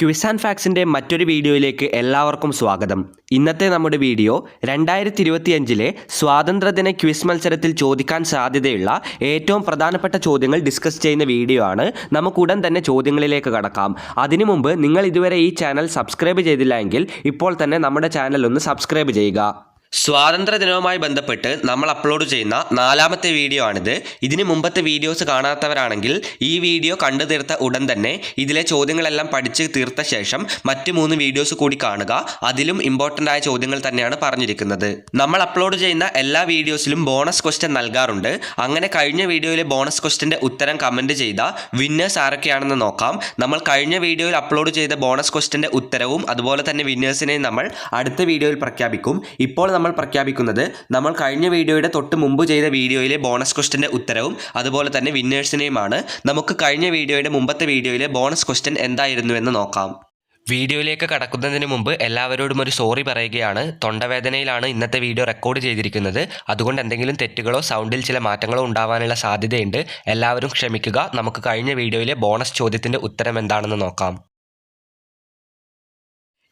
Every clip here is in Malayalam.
ക്വിസ് ഫാക്സിന്റെ മറ്റൊരു വീഡിയോയിലേക്ക് എല്ലാവർക്കും സ്വാഗതം. ഇന്നത്തെ നമ്മുടെ വീഡിയോ രണ്ടായിരത്തി ഇരുപത്തിയഞ്ചിലെ സ്വാതന്ത്ര്യദിന ക്വിസ് മത്സരത്തിൽ ചോദിക്കാൻ സാധ്യതയുള്ള ഏറ്റവും പ്രധാനപ്പെട്ട ചോദ്യങ്ങൾ ഡിസ്കസ് ചെയ്യുന്ന വീഡിയോ ആണ്. നമുക്ക് ഉടൻ തന്നെ ചോദ്യങ്ങളിലേക്ക് കടക്കാം. അതിനു മുമ്പ് നിങ്ങൾ ഇതുവരെ ഈ ചാനൽ സബ്സ്ക്രൈബ് ചെയ്തില്ല ഇപ്പോൾ തന്നെ നമ്മുടെ ചാനൽ ഒന്ന് സബ്സ്ക്രൈബ് ചെയ്യുക. സ്വാതന്ത്ര്യ ദിനവുമായി ബന്ധപ്പെട്ട് നമ്മൾ അപ്ലോഡ് ചെയ്യുന്ന നാലാമത്തെ വീഡിയോ ആണിത്. ഇതിന് മുമ്പത്തെ വീഡിയോസ് കാണാത്തവരാണെങ്കിൽ ഈ വീഡിയോ കണ്ടു തീർത്ത ഉടൻ തന്നെ ഇതിലെ ചോദ്യങ്ങളെല്ലാം പഠിച്ച് തീർത്ത ശേഷം മറ്റ് മൂന്ന് വീഡിയോസ് കൂടി കാണുക. അതിലും ഇമ്പോർട്ടന്റ് ആയ ചോദ്യങ്ങൾ തന്നെയാണ് പറഞ്ഞിരിക്കുന്നത്. നമ്മൾ അപ്ലോഡ് ചെയ്യുന്ന എല്ലാ വീഡിയോസിലും ബോണസ് ക്വസ്റ്റ്യൻ നൽകാറുണ്ട്. അങ്ങനെ കഴിഞ്ഞ വീഡിയോയിലെ ബോണസ് ക്വസ്റ്റ്യന്റെ ഉത്തരം കമന്റ് ചെയ്ത വിന്നേഴ്സ് ആരൊക്കെയാണെന്ന് നോക്കാം. നമ്മൾ കഴിഞ്ഞ വീഡിയോയിൽ അപ്ലോഡ് ചെയ്ത ബോണസ് ക്വസ്റ്റ്യന്റെ ഉത്തരവും അതുപോലെ തന്നെ വിന്നേഴ്സിനെയും നമ്മൾ അടുത്ത വീഡിയോയിൽ പ്രഖ്യാപിക്കും. ഇപ്പോൾ നമ്മൾ പ്രഖ്യാപിക്കുന്നത്. നമ്മൾ കഴിഞ്ഞ വീഡിയോയുടെ തൊട്ട് മുമ്പ് ചെയ്ത വീഡിയോയിലെ ബോണസ് ക്വസ്റ്റിന്റെ ഉത്തരവും അതുപോലെ തന്നെ വിന്നേഴ്സിനെയുമാണ്. നമുക്ക് കഴിഞ്ഞ വീഡിയോയുടെ മുമ്പത്തെ വീഡിയോയിലെ ബോണസ് ക്വസ്റ്റ്യൻ എന്തായിരുന്നു എന്ന് നോക്കാം. വീഡിയോയിലേക്ക് കടക്കുന്നതിന് മുമ്പ് എല്ലാവരോടും ഒരു സോറി പറയുകയാണ്. തൊണ്ടവേദനയിലാണ് ഇന്നത്തെ വീഡിയോ റെക്കോർഡ് ചെയ്തിരിക്കുന്നത്. അതുകൊണ്ട് എന്തെങ്കിലും തെറ്റുകളോ സൗണ്ടിൽ ചില മാറ്റങ്ങളോ ഉണ്ടാവാനുള്ള സാധ്യതയുണ്ട്. എല്ലാവരും ക്ഷമിക്കുക. നമുക്ക് കഴിഞ്ഞ വീഡിയോയിലെ ബോണസ് ചോദ്യത്തിന്റെ ഉത്തരം എന്താണെന്ന് നോക്കാം.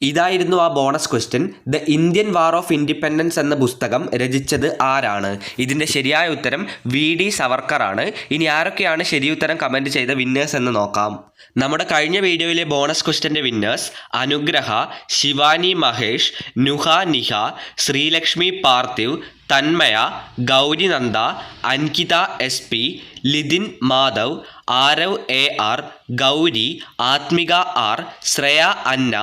ഇതായിരുന്നു ആ bonus question. The Indian war of independence എന്ന പുസ്തകം രചിച്ചത് ആരാണ്? ഇതിന്റെ ശരിയായ ഉത്തരം വി ഡി സവർക്കറാണ് ഇനി ആരൊക്കെയാണ് ശരിയുത്തരം കമന്റ് ചെയ്ത വിന്നേഴ്സ് എന്ന് നോക്കാം. നമ്മുടെ കഴിഞ്ഞ വീഡിയോയിലെ bonus ക്വസ്റ്റ്യന്റെ winners Anugraha Shivani Mahesh Nuha Niha Sreelakshmi Parthiv Thanmaya Gaurinanda Ankitha S P Lithin Madhav Aarav A R Gauri Athmika R Shreya Anna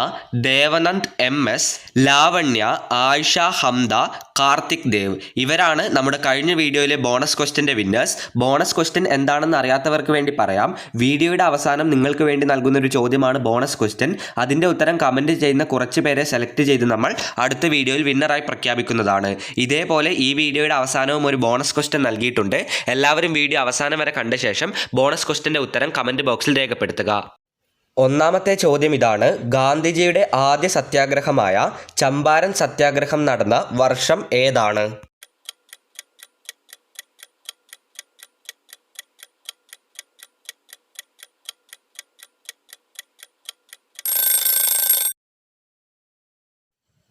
Devanand M S Lavanya Ayisha Hamda Karthik Dev. ഇവരാണ് നമ്മുടെ കഴിഞ്ഞ വീഡിയോയിലെ ബോണസ് ക്വസ്റ്റിന്റെ വിന്നേഴ്സ്. ബോണസ് ക്വസ്റ്റ്യൻ എന്താണെന്ന് അറിയാത്തവർക്ക് വേണ്ടി പറയാം. വീഡിയോയുടെ അവസാനം നിങ്ങൾക്ക് വേണ്ടി നൽകുന്ന ഒരു ചോദ്യമാണ് ബോണസ് ക്വസ്റ്റ്യൻ. അതിന്റെ ഉത്തരം കമന്റ് ചെയ്യുന്ന കുറച്ച് പേരെ സെലക്ട് ചെയ്ത് നമ്മൾ അടുത്ത വീഡിയോയിൽ വിന്നറായി പ്രഖ്യാപിക്കുന്നതാണ്. ഇതേപോലെ ഈ വീഡിയോയുടെ അവസാനവും ഒരു ബോണസ് ക്വസ്റ്റ്യൻ നൽകിയിട്ടുണ്ട്. എല്ലാവരും വീഡിയോ അവസാനം വരെ കണ്ട ശേഷം ബോണസ് ക്വസ്റ്റിന്റെ ഉത്തരം കമന്റ് ബോക്സിൽ രേഖപ്പെടുത്തുക. ഒന്നാമത്തെ ചോദ്യം ഇതാണ്. ഗാന്ധിജിയുടെ ആദ്യ സത്യാഗ്രഹമായ ചമ്പാരൻ സത്യാഗ്രഹം നടന്ന വർഷം ഏതാണ്?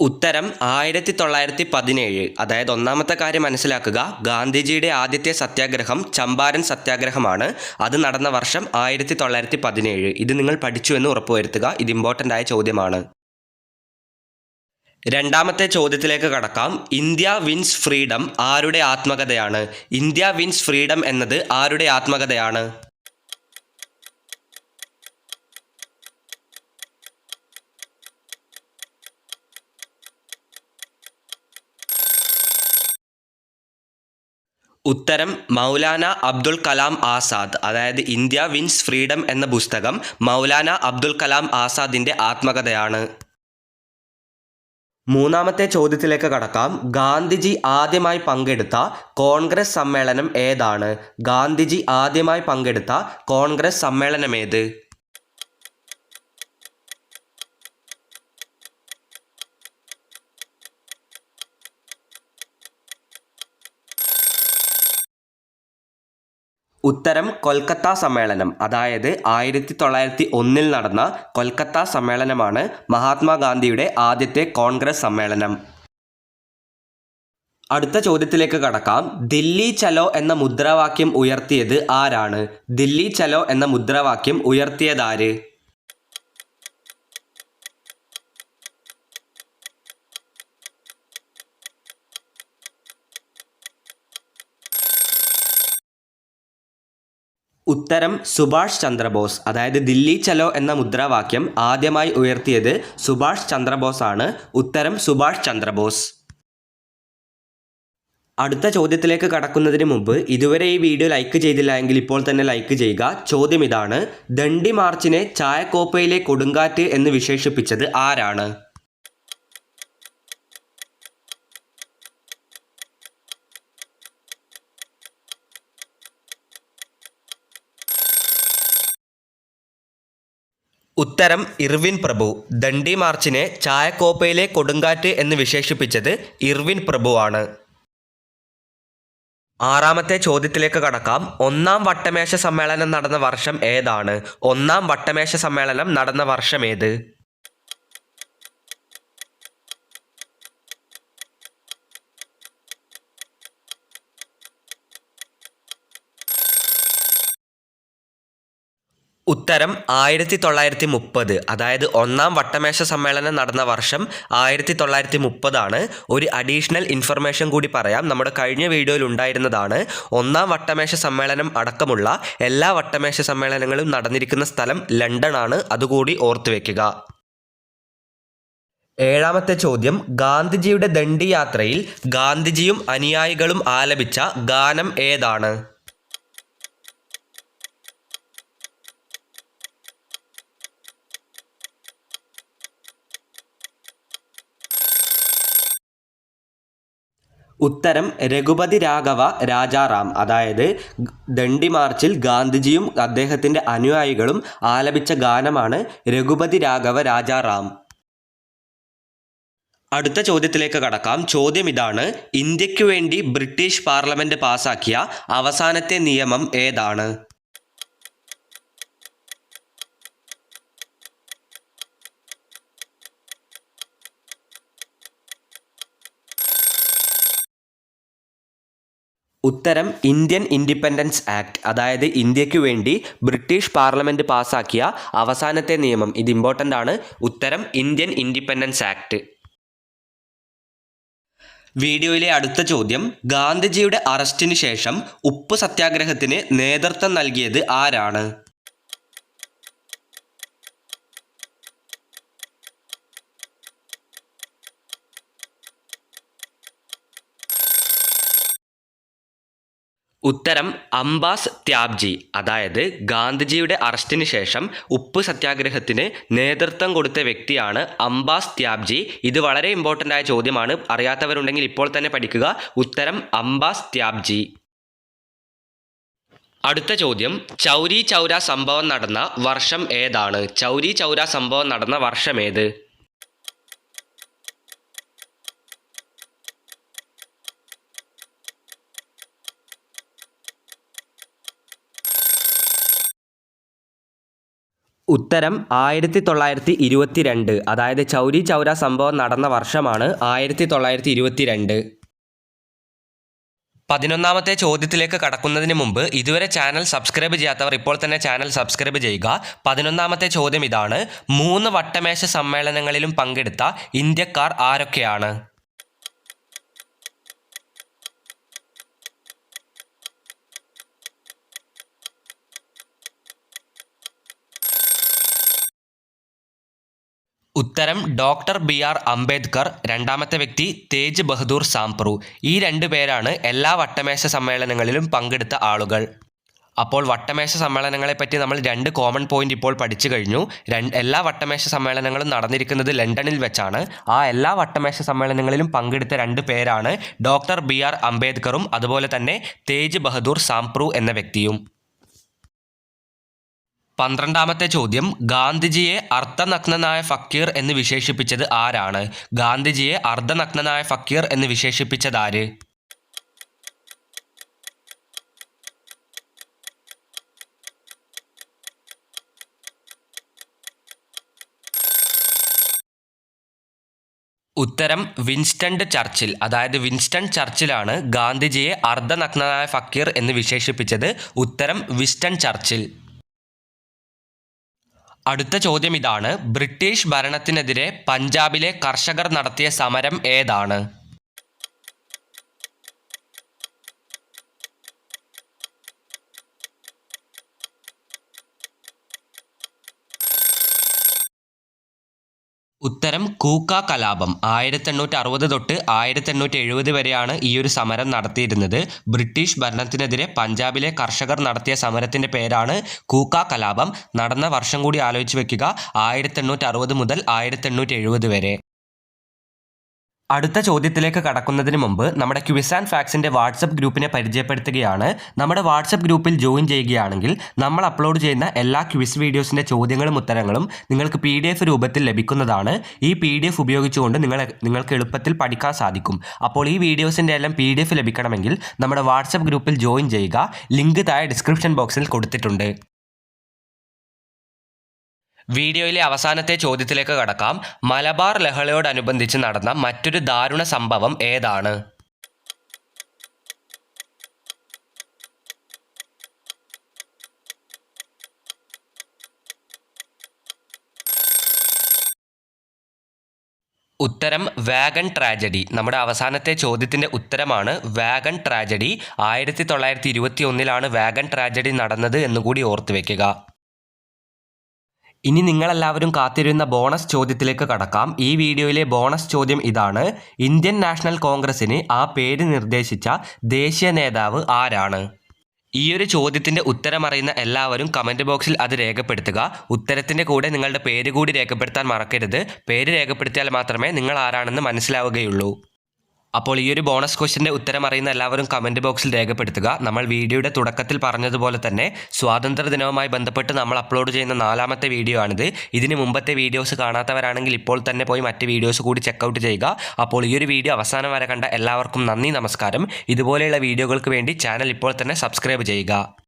ഉത്തരം ആയിരത്തി തൊള്ളായിരത്തി പതിനേഴ് അതായത് ഒന്നാമത്തെ കാര്യം മനസ്സിലാക്കുക. ഗാന്ധിജിയുടെ ആദ്യത്തെ സത്യാഗ്രഹം ചമ്പാരൻ സത്യാഗ്രഹമാണ്. അത് നടന്ന വർഷം ആയിരത്തി തൊള്ളായിരത്തി പതിനേഴ് ഇത് നിങ്ങൾ പഠിച്ചു എന്ന് ഉറപ്പുവരുത്തുക. ഇത് ഇമ്പോർട്ടന്റ് ആയ ചോദ്യമാണ്. രണ്ടാമത്തെ ചോദ്യത്തിലേക്ക് കടക്കാം. ഇന്ത്യ വിൻസ് ഫ്രീഡം ആരുടെ ആത്മകഥയാണ്? ഇന്ത്യ വിൻസ് ഫ്രീഡം എന്നത് ആരുടെ ആത്മകഥയാണ്? ഉത്തരം മൗലാന അബ്ദുൽ കലാം ആസാദ്. അതായത് ഇന്ത്യ വിൻസ് ഫ്രീഡം എന്ന പുസ്തകം മൗലാന അബ്ദുൽ കലാം ആസാദിന്റെ ആത്മകഥയാണ്. മൂന്നാമത്തെ ചോദ്യത്തിലേക്ക് കടക്കാം. ഗാന്ധിജി ആദ്യമായി പങ്കെടുത്ത കോൺഗ്രസ് സമ്മേളനം ഏതാണ്? ഗാന്ധിജി ആദ്യമായി പങ്കെടുത്ത കോൺഗ്രസ് സമ്മേളനം ഏത്? ഉത്തരം കൊൽക്കത്ത സമ്മേളനം. അതായത് ആയിരത്തി തൊള്ളായിരത്തി ഒന്നിൽ നടന്ന കൊൽക്കത്ത സമ്മേളനമാണ് മഹാത്മാഗാന്ധിയുടെ ആദ്യത്തെ കോൺഗ്രസ് സമ്മേളനം. അടുത്ത ചോദ്യത്തിലേക്ക് കടക്കാം. ദില്ലി ചലോ എന്ന മുദ്രാവാക്യം ഉയർത്തിയത് ആരാണ്? ദില്ലി ചലോ എന്ന മുദ്രാവാക്യം ഉയർത്തിയതാര് ഉത്തരം സുഭാഷ് ചന്ദ്രബോസ്. അതായത് ദില്ലി ചലോ എന്ന മുദ്രാവാക്യം ആദ്യമായി ഉയർത്തിയത് സുഭാഷ് ചന്ദ്രബോസ് ആണ് ഉത്തരം സുഭാഷ് ചന്ദ്രബോസ്. അടുത്ത ചോദ്യത്തിലേക്ക് കടക്കുന്നതിന് മുമ്പ് ഇതുവരെ ഈ വീഡിയോ ലൈക്ക് ചെയ്തില്ല എങ്കിൽ ഇപ്പോൾ തന്നെ ലൈക്ക് ചെയ്യുക. ചോദ്യം ഇതാണ് ദണ്ഡി മാർച്ചിനെ ചായക്കോപ്പയിലെ കൊടുങ്കാറ്റ് എന്ന് വിശേഷിപ്പിച്ചത് ആരാണ്? ഉത്തരം ഇർവിൻ പ്രഭു. ദണ്ഡി മാർച്ചിനെ ചായക്കോപ്പയിലെ കൊടുങ്കാറ്റ് എന്ന് വിശേഷിപ്പിച്ചത് ഇർവിൻ പ്രഭു ആണ്. ആറാമത്തെ ചോദ്യത്തിലേക്ക് കടക്കാം. ഒന്നാം വട്ടമേശ സമ്മേളനം നടന്ന വർഷം ഏതാണ്? ഒന്നാം വട്ടമേശ സമ്മേളനം നടന്ന വർഷം ഏത്? ഉത്തരം ആയിരത്തി തൊള്ളായിരത്തി മുപ്പത് അതായത് ഒന്നാം വട്ടമേശ സമ്മേളനം നടന്ന വർഷം ആയിരത്തി തൊള്ളായിരത്തി മുപ്പതാണ് ഒരു അഡീഷണൽ ഇൻഫർമേഷൻ കൂടി പറയാം. നമ്മുടെ കഴിഞ്ഞ വീഡിയോയിൽ ഉണ്ടായിരുന്നതാണ്. ഒന്നാം വട്ടമേശ സമ്മേളനം അടക്കമുള്ള എല്ലാ വട്ടമേശ സമ്മേളനങ്ങളും നടന്നിരിക്കുന്ന സ്ഥലം ലണ്ടൻ ആണ് അതുകൂടി ഓർത്തു വെക്കുക. ഏഴാമത്തെ ചോദ്യം. ഗാന്ധിജിയുടെ ദണ്ഡിയാത്രയിൽ ഗാന്ധിജിയും അനുയായികളും ആലപിച്ച ഗാനം ഏതാണ്? ഉത്തരം രഘുപതി രാഘവ രാജാറാം അതായത് ദണ്ഡി മാർച്ചിൽ ഗാന്ധിജിയും അദ്ദേഹത്തിന്റെ അനുയായികളും ആലപിച്ച ഗാനമാണ് രഘുപതി രാഘവ രാജാറാം അടുത്ത ചോദ്യത്തിലേക്ക് കടക്കാം. ചോദ്യം ഇതാണ്. ഇന്ത്യയ്ക്ക് വേണ്ടി ബ്രിട്ടീഷ് പാർലമെന്റ് പാസാക്കിയ അവസാനത്തെ നിയമം ഏതാണ്? ഉത്തരം ഇന്ത്യൻ ഇൻഡിപെൻഡൻസ് ആക്ട് അതായത് ഇന്ത്യയ്ക്ക് വേണ്ടി ബ്രിട്ടീഷ് പാർലമെന്റ് പാസ്സാക്കിയ അവസാനത്തെ നിയമം. ഇത് ഇമ്പോർട്ടന്റ് ആണ്. ഉത്തരം ഇന്ത്യൻ ഇൻഡിപെൻഡൻസ് ആക്ട്. വീഡിയോയിലെ അടുത്ത ചോദ്യം ഗാന്ധിജിയുടെ അറസ്റ്റിന് ശേഷം ഉപ്പ് സത്യാഗ്രഹത്തിന് നേതൃത്വം നൽകിയത് ആരാണ്? ഉത്തരം അംബാസ് ത്യാബ്ജി. അതായത് ഗാന്ധിജിയുടെ അറസ്റ്റിന് ശേഷം ഉപ്പ് സത്യാഗ്രഹത്തിന് നേതൃത്വം കൊടുത്ത വ്യക്തിയാണ് അംബാസ് ത്യാബ്ജി. ഇത് വളരെ ഇമ്പോർട്ടന്റ് ആയ ചോദ്യമാണ്. അറിയാത്തവരുണ്ടെങ്കിൽ ഇപ്പോൾ തന്നെ പഠിക്കുക. ഉത്തരം അംബാസ് ത്യാബ്ജി. അടുത്ത ചോദ്യം. ചൗരി ചൗര സംഭവം നടന്ന വർഷം ഏതാണ്? ചൗരി ചൗര സംഭവം നടന്ന വർഷം ഏത്? ഉത്തരം ആയിരത്തി തൊള്ളായിരത്തി ഇരുപത്തിരണ്ട് അതായത് ചൗരി ചൗര സംഭവം നടന്ന വർഷമാണ് ആയിരത്തി തൊള്ളായിരത്തി ഇരുപത്തിരണ്ട് പതിനൊന്നാമത്തെ ചോദ്യത്തിലേക്ക് കടക്കുന്നതിന് മുമ്പ് ഇതുവരെ ചാനൽ സബ്സ്ക്രൈബ് ചെയ്യാത്തവർ ഇപ്പോൾ തന്നെ ചാനൽ സബ്സ്ക്രൈബ് ചെയ്യുക. പതിനൊന്നാമത്തെ ചോദ്യം ഇതാണ് മൂന്ന് വട്ടമേശ സമ്മേളനങ്ങളിലും പങ്കെടുത്ത ഇന്ത്യക്കാർ ആരൊക്കെയാണ്? ഉത്തരം ഡോക്ടർ ബി ആർ അംബേദ്കർ രണ്ടാമത്തെ വ്യക്തി തേജ് ബഹദൂർ സാംപ്രു. ഈ രണ്ടു പേരാണ് എല്ലാ വട്ടമേശ സമ്മേളനങ്ങളിലും പങ്കെടുത്ത ആളുകൾ. അപ്പോൾ വട്ടമേശ സമ്മേളനങ്ങളെപ്പറ്റി നമ്മൾ രണ്ട് കോമൺ പോയിന്റ് ഇപ്പോൾ പഠിച്ചു കഴിഞ്ഞു. എല്ലാ വട്ടമേശ സമ്മേളനങ്ങളും നടന്നിരിക്കുന്നത് ലണ്ടനിൽ വെച്ചാണ്. ആ എല്ലാ വട്ടമേശ സമ്മേളനങ്ങളിലും പങ്കെടുത്ത രണ്ട് പേരാണ് ഡോക്ടർ ബി ആർ അംബേദ്കറും അതുപോലെ തന്നെ തേജ് ബഹദൂർ സാംപ്രു എന്ന വ്യക്തിയും. പന്ത്രണ്ടാമത്തെ ചോദ്യം ഗാന്ധിജിയെ അർദ്ധനഗ്നനായ ഫക്കീർ എന്ന് വിശേഷിപ്പിച്ചത് ആരാണ്? ഗാന്ധിജിയെ അർദ്ധനഗ്നനായ ഫക്കീർ എന്ന് വിശേഷിപ്പിച്ചത് ആര്? ഉത്തരം വിൻസ്റ്റൺ ചർച്ചിൽ. അതായത് വിൻസ്റ്റൺ ചർച്ചിലാണ് ഗാന്ധിജിയെ അർദ്ധനഗ്നനായ ഫക്കീർ എന്ന് വിശേഷിപ്പിച്ചത്. ഉത്തരം വിസ്റ്റൺ ചർച്ചിൽ. അടുത്ത ചോദ്യം ഇതാണ്. ബ്രിട്ടീഷ് ഭരണത്തിനെതിരെ പഞ്ചാബിലെ കർഷകർ നടത്തിയ സമരം ഏതാണ്? ഉത്തരം കൂക്ക കലാപം. ആയിരത്തി എണ്ണൂറ്റി അറുപത് തൊട്ട് ആയിരത്തി എണ്ണൂറ്റി എഴുപത് വരെയാണ് ഈ ഒരു സമരം നടത്തിയിരുന്നത്. ബ്രിട്ടീഷ് ഭരണത്തിനെതിരെ പഞ്ചാബിലെ കർഷകർ നടത്തിയ സമരത്തിന്റെ പേരാണ് കൂക്ക കലാപം. നടന്ന വർഷം കൂടി ആലോചിച്ച് വെക്കുക. ആയിരത്തി എണ്ണൂറ്റി അറുപത് മുതൽ ആയിരത്തി എണ്ണൂറ്റി എഴുപത് വരെ. അടുത്ത ചോദ്യത്തിലേക്ക് കടക്കുന്നതിന് മുമ്പ് നമ്മുടെ ക്വിസ് ആൻഡ് ഫാക്സിന്റെ വാട്സപ്പ് ഗ്രൂപ്പിനെ പരിചയപ്പെടുത്തുകയാണ്. നമ്മുടെ വാട്സപ്പ് ഗ്രൂപ്പിൽ ജോയിൻ ചെയ്യുകയാണെങ്കിൽ നമ്മൾ അപ്ലോഡ് ചെയ്യുന്ന എല്ലാ ക്വിസ് വീഡിയോസിന്റെ ചോദ്യങ്ങളും ഉത്തരങ്ങളും നിങ്ങൾക്ക് പി ഡി എഫ് രൂപത്തിൽ ലഭിക്കുന്നതാണ്. ഈ പി ഡി എഫ് ഉപയോഗിച്ചുകൊണ്ട് നിങ്ങൾ നിങ്ങൾക്ക് എളുപ്പത്തിൽ പഠിക്കാൻ സാധിക്കും. അപ്പോൾ ഈ വീഡിയോസിന്റെ എല്ലാം പി ഡി എഫ് ലഭിക്കണമെങ്കിൽ നമ്മുടെ വാട്സപ്പ് ഗ്രൂപ്പിൽ ജോയിൻ ചെയ്യുക. ലിങ്ക് താഴെ ഡിസ്ക്രിപ്ഷൻ ബോക്സിൽ കൊടുത്തിട്ടുണ്ട്. വീഡിയോയിലെ അവസാനത്തെ ചോദ്യത്തിലേക്ക് കടക്കാം. മലബാർ ലഹളയോടനുബന്ധിച്ച് നടന്ന മറ്റൊരു ദാരുണ സംഭവം ഏതാണ്? ഉത്തരം വാഗൺ ട്രാജഡി. നമ്മുടെ അവസാനത്തെ ചോദ്യത്തിന്റെ ഉത്തരമാണ് വാഗൺ ട്രാജഡി. ആയിരത്തി തൊള്ളായിരത്തി ഇരുപത്തി ഒന്നിലാണ് വാഗൺ ട്രാജഡി നടന്നത് എന്നുകൂടി ഓർത്തു വെക്കുക. ഇനി നിങ്ങളെല്ലാവരും കാത്തിരുന്ന ബോണസ് ചോദ്യത്തിലേക്ക് കടക്കാം. ഈ വീഡിയോയിലെ ബോണസ് ചോദ്യം ഇതാണ്. ഇന്ത്യൻ നാഷണൽ കോൺഗ്രസിന് ആ പേര് നിർദ്ദേശിച്ച ദേശീയ നേതാവ് ആരാണ്? ഈ ഒരു ചോദ്യത്തിന്റെ ഉത്തരമറിയുന്ന എല്ലാവരും കമന്റ് ബോക്സിൽ അത് രേഖപ്പെടുത്തുക. ഉത്തരത്തിന്റെ കൂടെ നിങ്ങളുടെ പേര് കൂടി രേഖപ്പെടുത്താൻ മറക്കരുത്. പേര് രേഖപ്പെടുത്തിയാൽ മാത്രമേ നിങ്ങൾ ആരാണെന്ന് മനസ്സിലാവുകയുള്ളൂ. അപ്പോൾ ഈ ഒരു ബോണസ് ക്വസ്റ്റിന്റെ ഉത്തരം അറിയുന്ന എല്ലാവരും കമന്റ് ബോക്സിൽ രേഖപ്പെടുത്തുക. നമ്മൾ വീഡിയോയുടെ തുടക്കത്തിൽ പറഞ്ഞതുപോലെ തന്നെ സ്വാതന്ത്ര്യ ദിനവുമായി ബന്ധപ്പെട്ട് നമ്മൾ അപ്ലോഡ് ചെയ്യുന്ന നാലാമത്തെ വീഡിയോ ആണിത്. ഇതിന് മുമ്പത്തെ വീഡിയോസ് കാണാത്തവരാണെങ്കിൽ ഇപ്പോൾ തന്നെ പോയി മറ്റ് വീഡിയോസ് കൂടി ചെക്കൗട്ട് ചെയ്യുക. അപ്പോൾ ഈ ഒരു വീഡിയോ അവസാനം വരെ കണ്ട എല്ലാവർക്കും നന്ദി നമസ്കാരം. ഇതുപോലെയുള്ള വീഡിയോകൾക്ക് വേണ്ടി ചാനൽ ഇപ്പോൾ തന്നെ സബ്സ്ക്രൈബ് ചെയ്യുക.